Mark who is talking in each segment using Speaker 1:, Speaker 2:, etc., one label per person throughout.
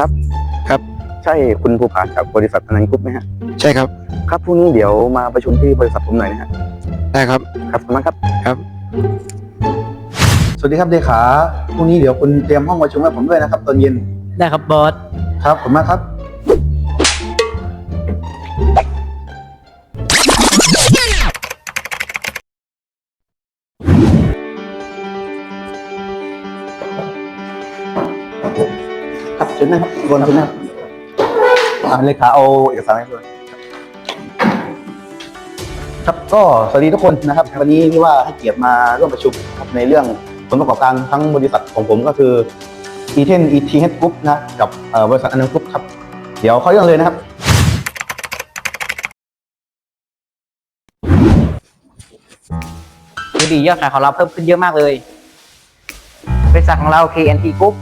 Speaker 1: ครับ
Speaker 2: ครับ
Speaker 1: ใช่คุณภูผาจากบริษัทอนันต์กรุ๊ปไหมฮะ
Speaker 2: ใช่ครับ
Speaker 1: ครับพรุ่งนี้เดี๋ยวมาประชุมที่บริษัทผมหน่อยนะฮะ
Speaker 2: ได้ครับ
Speaker 1: ครับขอบคุณมากครับ
Speaker 2: ครับ
Speaker 1: สวัสดีครับเลขาพรุ่งนี้เดี๋ยวคุณเตรียมห้องประชุมให้ผมด้วยนะครับตอนเย็น
Speaker 3: ได้ครับบอส
Speaker 1: ครับขอบคุณมากครับ ครับเชิญนะครับบนชิญนะครับอ่าเลขาเอาเอกสารให้ด้วยครับก็สวัสดีทุกคนนะครับ วันนี้ที่ว่าให้เกียรติมาร่วมประชุมครับในเรื่องผลประกอบการทั้งบริษัทของผมก็คือ e t e n e t h Group นะกับบริษัทอนันต์กรุ๊ปครับ เดี๋ยวเข้าเรื่องเลยนะครับ
Speaker 3: ดูดียอดขายของเราเพิ่มขึ้นเยอะมากเลย บริษัทของเรา KNT Group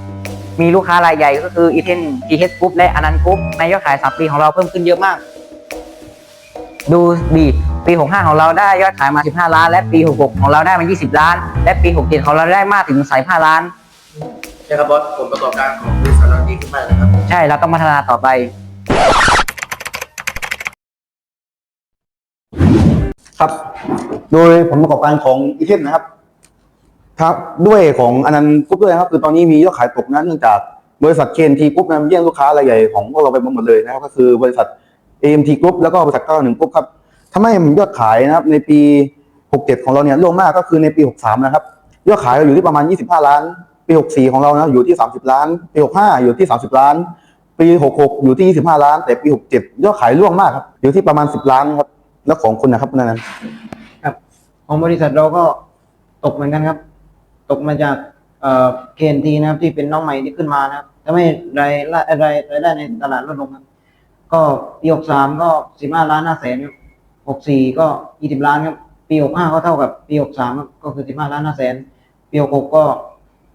Speaker 3: มีลูกค้ารายใหญ่ก็คือ e t e n TH Group และอนันต์ Group ในยอดขาย3ปีของเราเพิ่มขึ้นเยอะมาก ดูดีปี 65 ของเราได้ยอดขายมา 15 ล้าน และปี 66 ของเราได้มา 20 ล้าน และปี 67 ของเราได้มากถึง 35 ล้าน
Speaker 4: ใช่ครับบอสผลประกอบการของบริษัทเราดีขึ้นมากนะครับ
Speaker 3: ใช่เราต้องพัฒนาต่อไป
Speaker 1: ครับ โดยผลประกอบการของอีเทนนะครับ ครับด้วยของอนันต์กรุ๊ปด้วยนะครับคือตอนนี้มียอดขายตกนะเนื่องจากบริษัท KNT กรุ๊ปนั้นแย่งลูกค้ารายใหญ่ของพวกเราไปหมดเลยนะครับก็คือบริษัท AMT กรุ๊ปแล้วก็บริษัท91กรุ๊ปครับทำให้ยอดขายนะครับในปี 67 ของเราเนี่ยร่วงมากก็คือในปี 63 นะครับ ยอดขายเราอยู่ที่ประมาณ 25 ล้าน ปี 64 ของเรานะอยู่ที่ 30 ล้าน ปี 65 อยู่ที่ 30 ล้าน ปี 66 อยู่ที่ 25 ล้าน แต่ปี 67 ยอดขายร่วงมากครับอยู่ที่ประมาณ 10 ล้านครับแล้วของคุณนะครับนัน
Speaker 5: ครับของบริษัทเราก็ตกเหมือนกันครับ ตกมาจากเอ่อ KNT นะครับ ที่เป็นน้องใหม่ที่ขึ้นมานะครับทำให้รายรายรายรายได้ในตลาดลดลงครับ ก็ปีหกสามก็สิบห้าล้านห้าแสนหกสี่ก็ยี่สิบล้านครับปีหกห้าก็เท่ากับปีหกสามครับก็คือสิบห้าล้านห้าแสนปีหกหกก็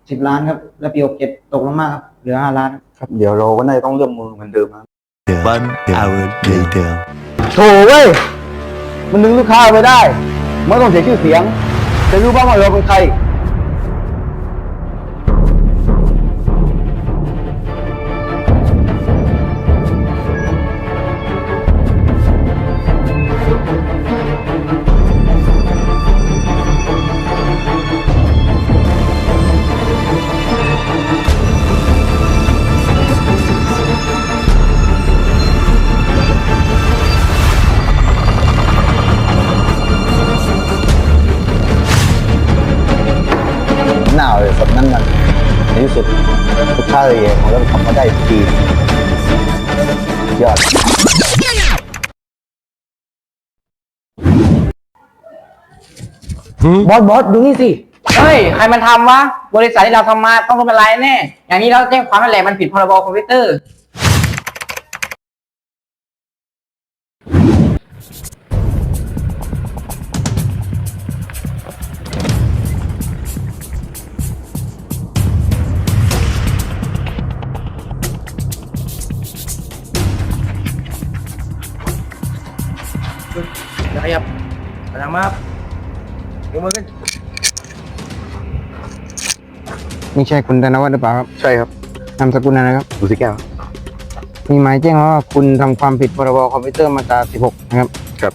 Speaker 5: สิบล้านครับ และปีหกเจ็ดตกลงมากครับเหลือห้าล้านครับ
Speaker 1: ครับเดี๋ยวเราก็น่าจะต้องเริ่มมือเหมือนเดิมครับ
Speaker 6: One hour later.
Speaker 1: โถเว้ย มันดึงลูกค้าไปได้ ไม่ต้องเสียชื่อเสียง จะรู้บ้างว่าเราเป็นใคร สุดลูกค้าเลยของเราทำมาได้ดียอด
Speaker 3: บอสบอสดูนี่สิเฮ้ยใครมันทำวะบริษัทที่เราทำมาต้องโดนเป็นไรแน่อย่างนี้เราแจ้งความนั่นแหละมันผิดพรบคอมพิวเตอร์
Speaker 4: จะขยับพลังมาครับยกมือขึ้น
Speaker 2: นี่ใช่คุณธนวัฒน์หรือเปล่าครับ
Speaker 1: ใช่ครับ
Speaker 2: นามสกุลอะไรครับ
Speaker 1: ดูสิแก้ว
Speaker 2: มีหมายแจ้งว่าคุณทำความผิดพรบคอมพิวเตอร์มาตรา 16 นะครับ
Speaker 1: ครับ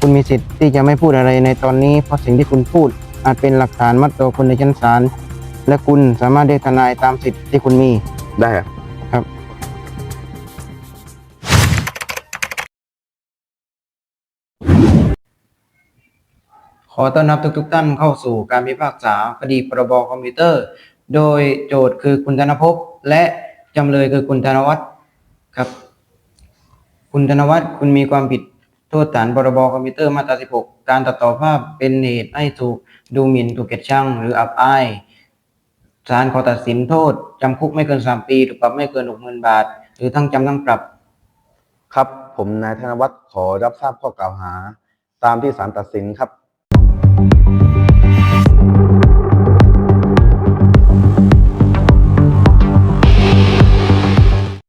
Speaker 2: คุณมีสิทธิ์ที่จะไม่พูดอะไรในตอนนี้ เพราะสิ่งที่คุณพูด อาจเป็นหลักฐานมัดตัวคุณในชั้นศาลและคุณสามารถเรียกทนายตามสิทธิ์ที่คุณมี
Speaker 1: ได้ครับ
Speaker 5: ขอต้อนรับทุกๆท่านเข้าสู่การพิพากษาคดีพรบคอมพิวเตอร์ โดยโจทย์คือคุณธนภพและจำเลยคือคุณธนวัฒน์ครับ คุณธนวัฒน์คุณมีความผิดโทษฐานพรบคอมพิวเตอร์มาตรา 16 การตัดต่อภาพเป็นเหตุให้ถูกดูหมิ่นถูกเกลียดชังหรืออับอายศาลขอตัดสินโทษจำคุกไม่เกิน 3 ปีหรือปรับไม่เกิน 60,000 บาท หรือทั้งจำทั้งปรับ
Speaker 1: ครับผมนายธนวัฒน์ขอรับทราบข้อกล่าวหา ตามที่ศาลตัดสินครับ thank you